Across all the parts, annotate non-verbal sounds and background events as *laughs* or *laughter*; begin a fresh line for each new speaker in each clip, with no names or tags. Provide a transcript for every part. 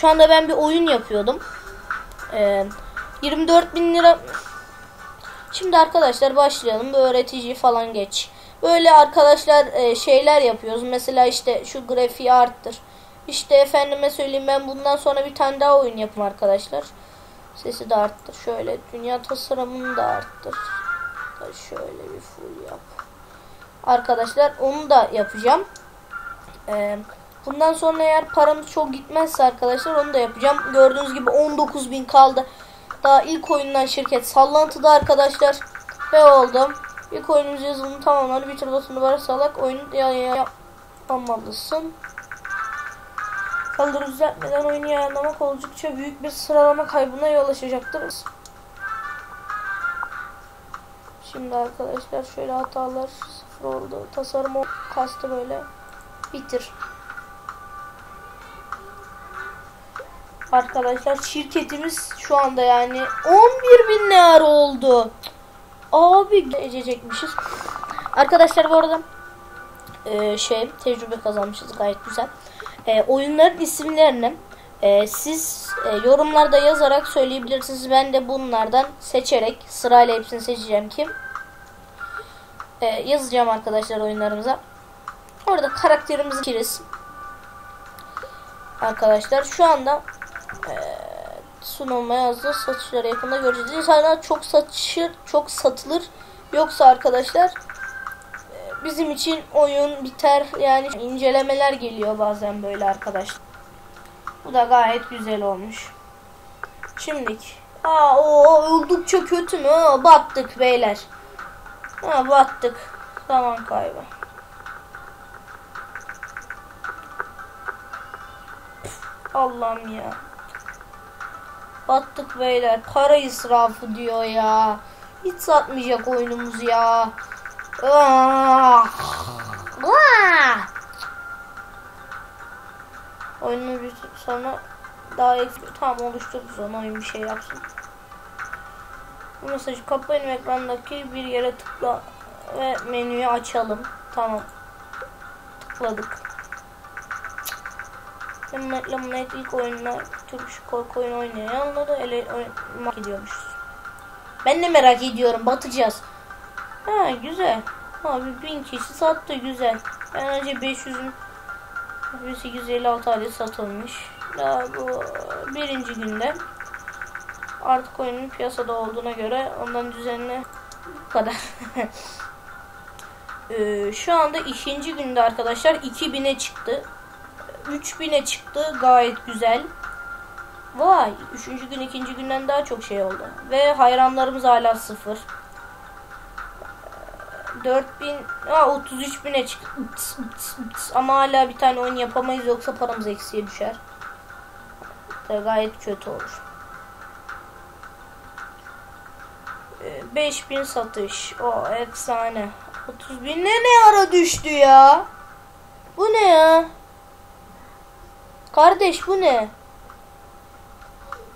Şu anda ben bir oyun yapıyordum. Ee, 24 bin lira. Şimdi arkadaşlar başlayalım. Bir öğretici falan geç. Böyle arkadaşlar e, şeyler yapıyoruz. Mesela işte şu grafiği arttır. İşte efendime söyleyeyim ben bundan sonra bir tane daha oyun yapım arkadaşlar. Sesi de arttır. Şöyle dünya tasarımını da arttır. Şöyle bir full yap. Arkadaşlar onu da yapacağım. Ee, bundan sonra eğer paramız çok gitmezse arkadaşlar onu da yapacağım. Gördüğünüz gibi 19.000 kaldı. Daha ilk oyundan şirket sallantıda arkadaşlar. Ve oldu. İlk oyunumuz yazılımı tamamladı. Bir tür basını var salak oyunu ya, ya, yapmamalısın. Kaldırı düzeltmeden oyunu yayınlamak oldukça büyük bir sıralama kaybına yol açacaktır. Şimdi arkadaşlar şöyle hatalar sıfır oldu. Tasarım kastı böyle. Bitir. Arkadaşlar şirketimiz şu anda yani 11 bin lira oldu. Abi geçecekmişiz. Arkadaşlar bu arada e, şey tecrübe kazanmışız gayet güzel. E, oyunların isimlerini e, siz e, yorumlarda yazarak söyleyebilirsiniz. Ben de bunlardan seçerek sırayla hepsini seçeceğim ki e, yazacağım arkadaşlar oyunlarımıza. Orada karakterimizi kiriz. Arkadaşlar şu anda sunulmaya hazır satışlara yakında göreceğiz. İnşallah çok satışır, çok satılır. Yoksa arkadaşlar e, bizim için oyun biter. Yani incelemeler geliyor bazen böyle arkadaşlar. Bu da gayet güzel olmuş. Şimdilik. Aa o oldukça kötü mü? Aa, battık beyler. Ha battık. Zaman kaybı. Allah'ım ya. Battık beyler. Para israfı diyor ya. Hiç satmayacak oyunumuz ya. Ah. Ah. Oyunu bir sonra daha eksik tam oluşturdu sonra oyun bir şey yapsın. Bu mesajı kapayın ekrandaki bir yere tıkla ve menüyü açalım. Tamam. Tıkladık. Lemnet Lemnet ilk oyunlar Türk korku oyunu oynayanları ele oynamak gidiyormuşuz. Ben de merak ediyorum. Batacağız. Ha güzel. Abi bin kişi sattı güzel. Ben önce 500'ün 1856 adet satılmış. Daha bu birinci günde artık oyunun piyasada olduğuna göre ondan düzenli bu kadar. *laughs* ee, şu anda ikinci günde arkadaşlar 2000'e çıktı. 3000'e çıktı. Gayet güzel. Vay. Üçüncü gün ikinci günden daha çok şey oldu. Ve hayranlarımız hala sıfır. 4000 Aa, 33 bine çıktı. Ama hala bir tane oyun yapamayız yoksa paramız eksiye düşer. Da gayet kötü olur. Ee, 5000 satış. O efsane. 30 bin ne ara düştü ya? Bu ne ya? Kardeş bu ne?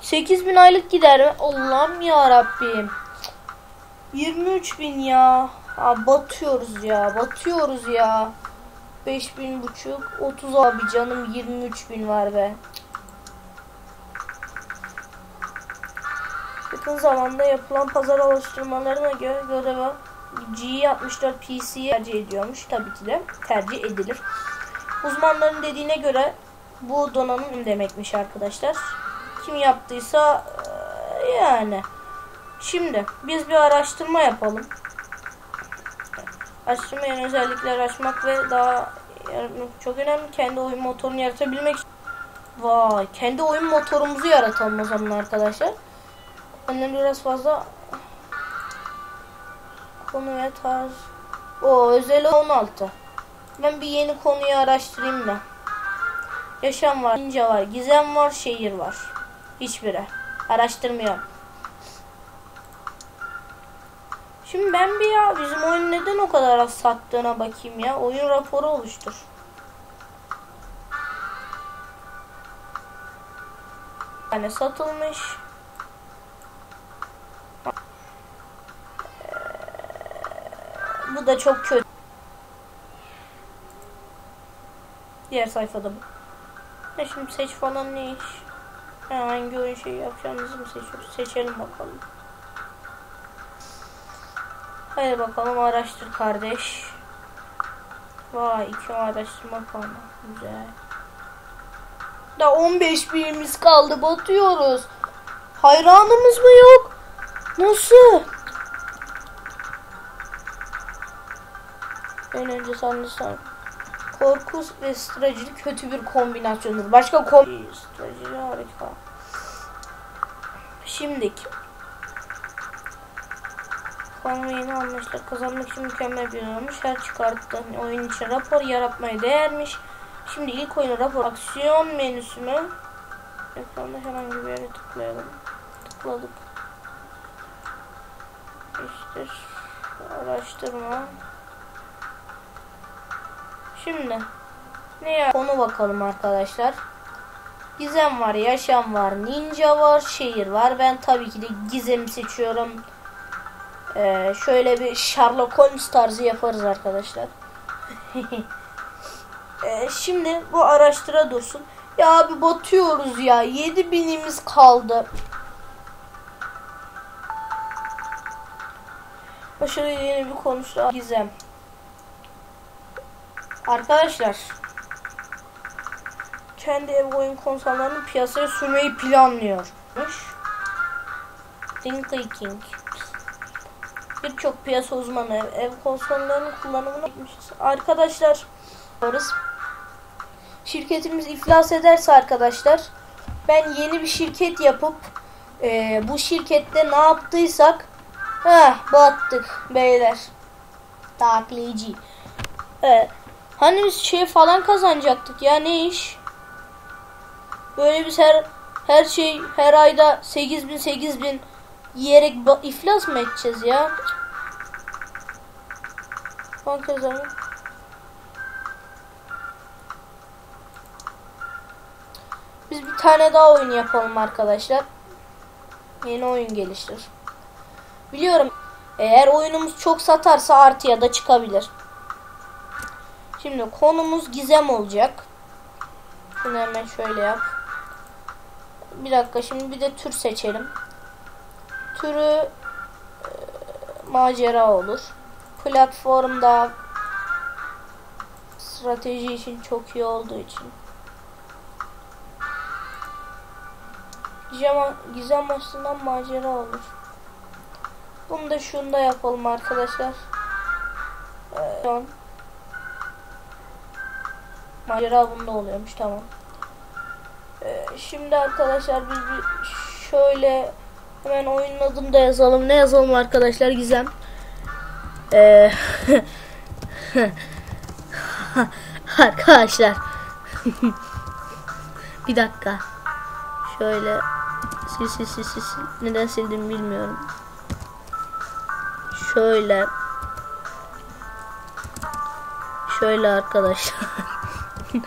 8000 aylık gider mi? Allah'ım ya Rabbim. 23 bin ya. Abi batıyoruz ya. Batıyoruz ya. 5000 buçuk. 30 abi canım 23 bin var be. Yakın zamanda yapılan pazar alıştırmalarına göre göre G64 PC'yi tercih ediyormuş. Tabii ki de tercih edilir. Uzmanların dediğine göre bu donanım demekmiş arkadaşlar. Kim yaptıysa e, yani. Şimdi biz bir araştırma yapalım. Araştırma yani özellikler açmak ve daha çok önemli kendi oyun motorunu yaratabilmek. Vay kendi oyun motorumuzu yaratalım o zaman arkadaşlar. Annem biraz fazla konu ve tarz. O özel 16. Ben bir yeni konuyu araştırayım da. Yaşam var, ninja var, gizem var, şehir var. Hiçbiri. Araştırmıyorum. Şimdi ben bir ya bizim oyun neden o kadar az sattığına bakayım ya. Oyun raporu oluştur. Yani satılmış. Bu da çok kötü. Diğer sayfada bu. Ya şimdi seç falan ne iş? Ha, hangi oyun şey yapacağımızı mı seçiyoruz? Seçelim bakalım. Hadi bakalım araştır kardeş. Vay iki araştırma falan. Güzel. Da 15 birimiz kaldı. Batıyoruz. Hayranımız mı yok? Nasıl? En önce sanırsam korku ve strateji kötü bir kombinasyondur. Başka kom strateji harika. Şimdiki Konu yeni anlaşılır. Kazanmak için mükemmel bir olmuş. Her çıkarttığın oyun için rapor yaratmaya değermiş. Şimdi ilk oyunu rapor aksiyon menüsünü ekranda herhangi bir yere tıklayalım. Tıkladık. İşte araştırma. Şimdi ne ya? Konu bakalım arkadaşlar. Gizem var, yaşam var, ninja var, şehir var. Ben tabii ki de gizemi seçiyorum. Ee, şöyle bir Sherlock Holmes tarzı yaparız arkadaşlar. *laughs* ee, şimdi bu araştıra dursun. Ya abi batıyoruz ya. 7000'imiz kaldı. Başarılı yeni bir konuştu. Gizem. Arkadaşlar. Kendi ev oyun konsollarını piyasaya sürmeyi planlıyormuş. Thinking King. Birçok piyasa uzmanı ev, ev konsollarının kullanımını gitmişiz. Arkadaşlar varız. Şirketimiz iflas ederse arkadaşlar ben yeni bir şirket yapıp e, bu şirkette ne yaptıysak heh, battık beyler. Taklici. Evet. Hani biz şey falan kazanacaktık ya ne iş? Böyle biz her her şey her ayda 8000 8000 yiyerek iflas mı edeceğiz ya? Banka zaman. Biz bir tane daha oyun yapalım arkadaşlar. Yeni oyun geliştir. Biliyorum eğer oyunumuz çok satarsa artıya da çıkabilir. Şimdi konumuz gizem olacak. Şunu hemen şöyle yap. Bir dakika şimdi bir de tür seçelim. Türü e, macera olur. Platformda strateji için çok iyi olduğu için. Gizem, gizem açısından macera olur. Bunu da şunda yapalım arkadaşlar. Ee, Macera bunda oluyormuş tamam. Ee, şimdi arkadaşlar biz bir şöyle hemen oyunun adını da yazalım. Ne yazalım arkadaşlar Gizem? Ee, *laughs* arkadaşlar *laughs* bir dakika. Şöyle sil sil sil sil. Neden sildim bilmiyorum. Şöyle şöyle arkadaşlar. *laughs* *laughs*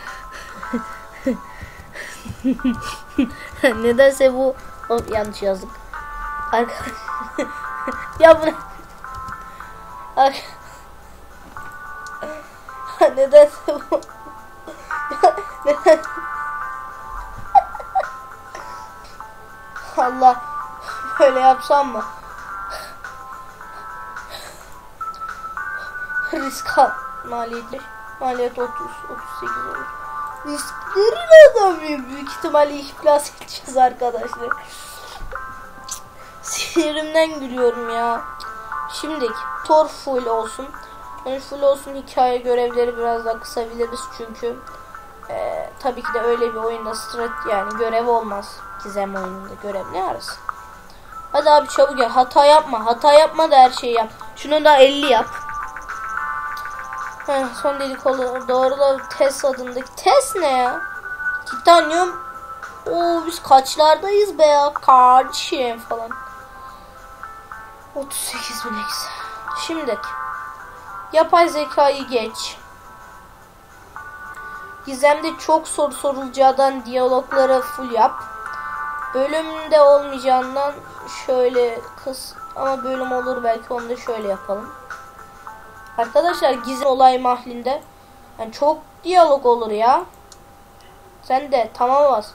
Nedense bu of, yanlış yazdık. Arkadaş *laughs* ya bu *laughs* Nedense bu Neden Allah böyle yapsam mı? Risk al maliyetli. Maliyet 30 38 olur. Risklerin adamı büyük ihtimalle iflas edeceğiz arkadaşlar. Sinirimden gülüyorum ya. Şimdi Tor full olsun. Yani full olsun hikaye görevleri biraz daha kısabiliriz çünkü e, tabii ki de öyle bir oyunda strat yani görev olmaz. Gizem oyununda görev ne arası? Hadi abi çabuk ya hata yapma. Hata yapma da her şeyi yap. Şunu da 50 yap. Heh, son dedikodu doğru da test adındaki test ne ya? Titanium Oo biz kaçlardayız be ya kardeşim falan. 38 bin eksi. Şimdi yapay zekayı geç. Gizemde çok soru sorulacağından diyalogları full yap. Bölümde olmayacağından şöyle kız ama bölüm olur belki onu da şöyle yapalım. Arkadaşlar gizem olay mahlinde yani çok diyalog olur ya. Sen de tamam bas.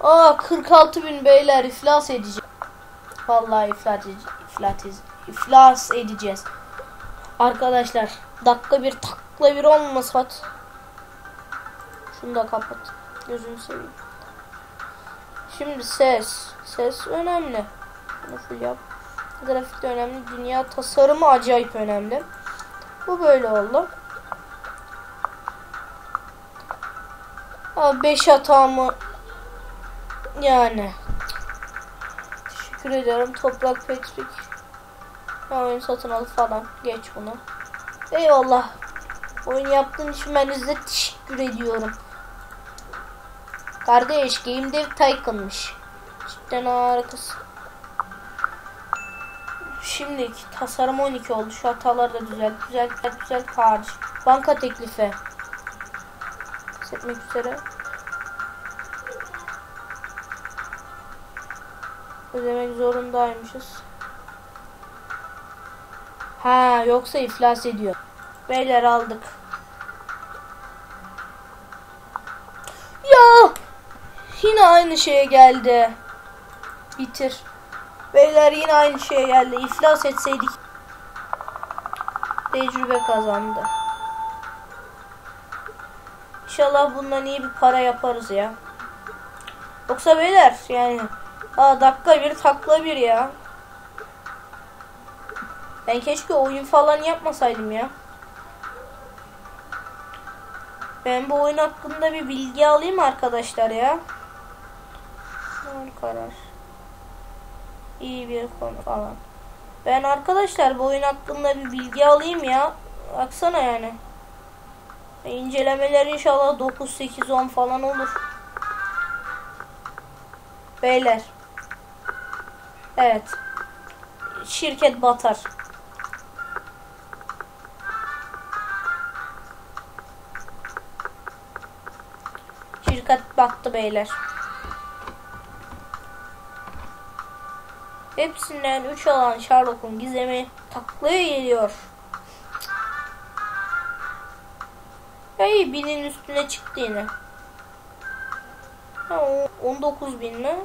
Aa 46 bin beyler iflas edeceğiz. Vallahi iflas edeceğiz. İflas, edeceğiz. Arkadaşlar dakika bir takla bir olmasa at. Şunu da kapat. Gözünü seveyim. Şimdi ses. Ses önemli. Bunu full yap. Grafik de önemli. Dünya tasarımı acayip önemli. Bu böyle oldu. 5 hatamı yani teşekkür ediyorum toprak petrik ha, oyun satın al falan geç bunu eyvallah oyun yaptığın için ben size teşekkür ediyorum kardeş Game Dev Tycoon'mış cidden harikasın Şimdiki tasarım 12 oldu. Şu hataları da düzelt. Düzelt, düzelt, düzelt. Hariç. Banka teklifi. Etmek üzere. Ödemek zorundaymışız. Ha yoksa iflas ediyor. Beyler aldık. Ya yine aynı şeye geldi. Bitir. Beyler yine aynı şeye geldi. İflas etseydik. Tecrübe kazandı. İnşallah bundan iyi bir para yaparız ya. Yoksa beyler yani aa, dakika bir takla bir ya. Ben keşke oyun falan yapmasaydım ya. Ben bu oyun hakkında bir bilgi alayım arkadaşlar ya. Doğru karar. İyi bir konu falan. Ben arkadaşlar bu oyun hakkında bir bilgi alayım ya. Baksana yani. İncelemeler inşallah 9, 8, 10 falan olur. Beyler. Evet. Şirket batar. Şirket battı beyler. Hepsinden 3 alan Sherlock'un gizemi taklaya geliyor. Hey binin üstüne çıktı yine. Ha, 19 bin mi?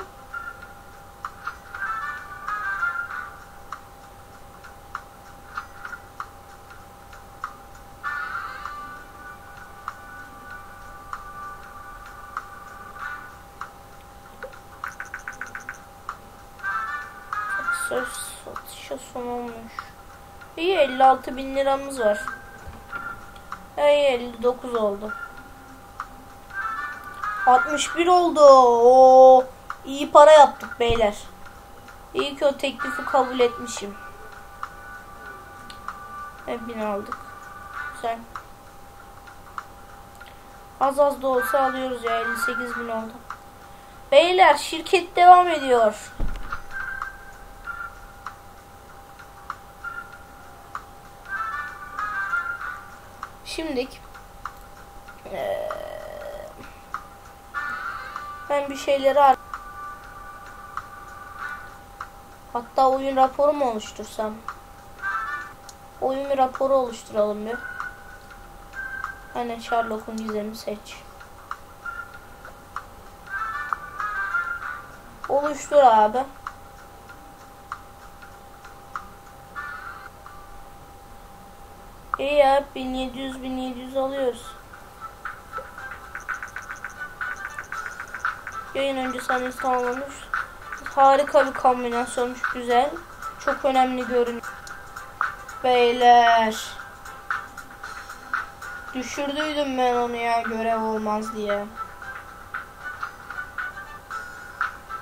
Söz satışa sunulmuş. İyi 56 bin liramız var. Ay 59 oldu. 61 oldu. Oo, iyi para yaptık beyler. İyi ki o teklifi kabul etmişim. Hep bin aldık. Güzel. Az az da olsa alıyoruz ya 58 bin oldu. Beyler şirket devam ediyor. Şimdik ee, ben bir şeyleri ar Hatta oyun raporu mu oluştursam? Oyun raporu oluşturalım bir. Hani Sherlock'un gizemi seç. Oluştur abi. İyi ya 1700 1700 alıyoruz. Yayın önce sahnesi tamamlanmış. Harika bir kombinasyonmuş güzel. Çok önemli görünüyor. Beyler. Düşürdüydüm ben onu ya görev olmaz diye.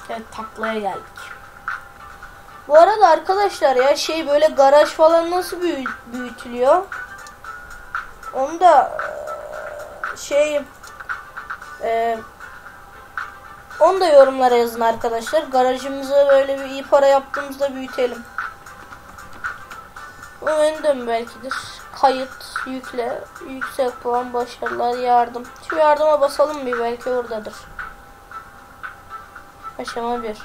Evet taklaya geldik. Bu arada arkadaşlar ya şey böyle garaj falan nasıl büyü büyütülüyor? Onu da şey e, onu da yorumlara yazın arkadaşlar. Garajımızı böyle bir iyi para yaptığımızda büyütelim. Bu öndüm belkidir. Kayıt, yükle, yüksek puan, başarılar, yardım. Şu yardıma basalım bir belki oradadır. Aşama 1.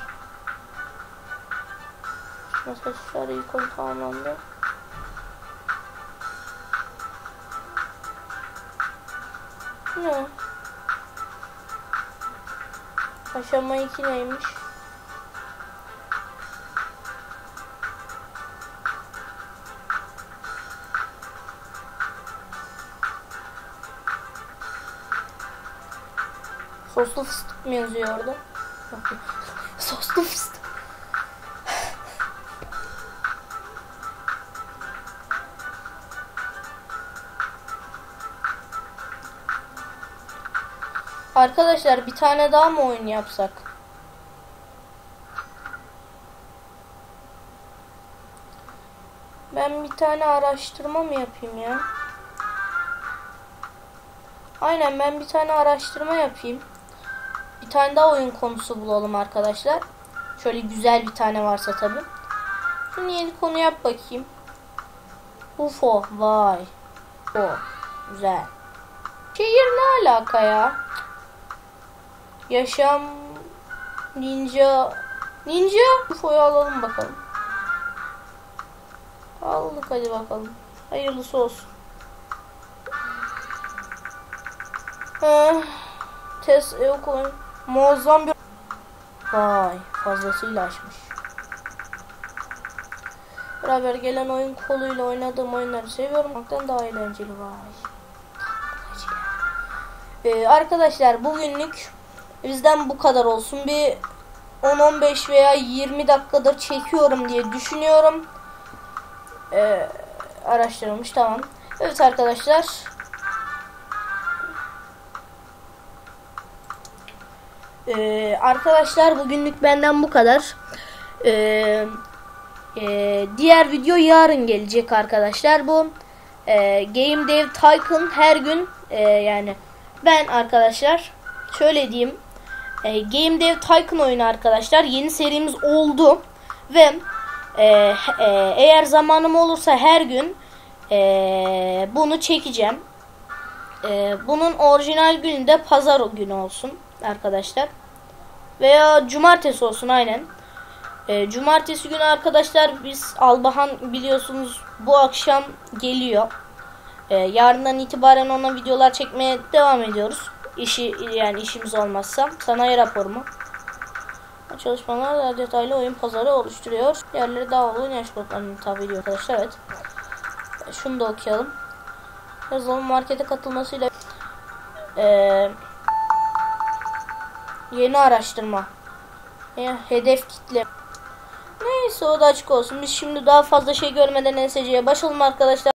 Mesajlar ikon tamamlandı. Ne? Aşama 2 neymiş? Soslu fıstık mı yazıyor. Soslu fıstık. Arkadaşlar bir tane daha mı oyun yapsak? Ben bir tane araştırma mı yapayım ya? Aynen ben bir tane araştırma yapayım. Bir tane daha oyun konusu bulalım arkadaşlar. Şöyle güzel bir tane varsa tabi. Şunu yeni konu yap bakayım. UFO. Vay. O. Güzel. Şehir ne alaka ya? Yaşam ninja ninja UFO'yu alalım bakalım. Aldık hadi bakalım. Hayırlısı olsun. Eh, test yok oyun. Muazzam bir Vay fazlasıyla açmış. Beraber gelen oyun koluyla oynadığım oyunları seviyorum. Baktan daha eğlenceli vay. Ee, arkadaşlar bugünlük bizden bu kadar olsun. Bir 10-15 veya 20 dakikadır çekiyorum diye düşünüyorum. Ee, araştırılmış tamam. Evet arkadaşlar. Ee, arkadaşlar bugünlük benden bu kadar. Ee, e, diğer video yarın gelecek arkadaşlar. Bu e, Game Dev Tycoon her gün e, yani ben arkadaşlar şöyle diyeyim. E, Game Dev Tycoon oyunu arkadaşlar yeni serimiz oldu ve e, e, eğer zamanım olursa her gün e, bunu çekeceğim. E, bunun orijinal günü de pazar günü olsun arkadaşlar. Veya cumartesi olsun aynen. E, cumartesi günü arkadaşlar biz Albahan biliyorsunuz bu akşam geliyor. E, yarından itibaren ona videolar çekmeye devam ediyoruz. İşi yani işimiz olmazsa sanayi raporumu. Çalışmalar daha detaylı oyun pazarı oluşturuyor. Diğerleri daha olgun yaş gruplarını tabi ediyor arkadaşlar. Evet. Şunu da okuyalım. Yazılım markete katılmasıyla eee Yeni araştırma. Ya, hedef kitle. Neyse o da açık olsun. Biz şimdi daha fazla şey görmeden NSC'ye başlayalım arkadaşlar.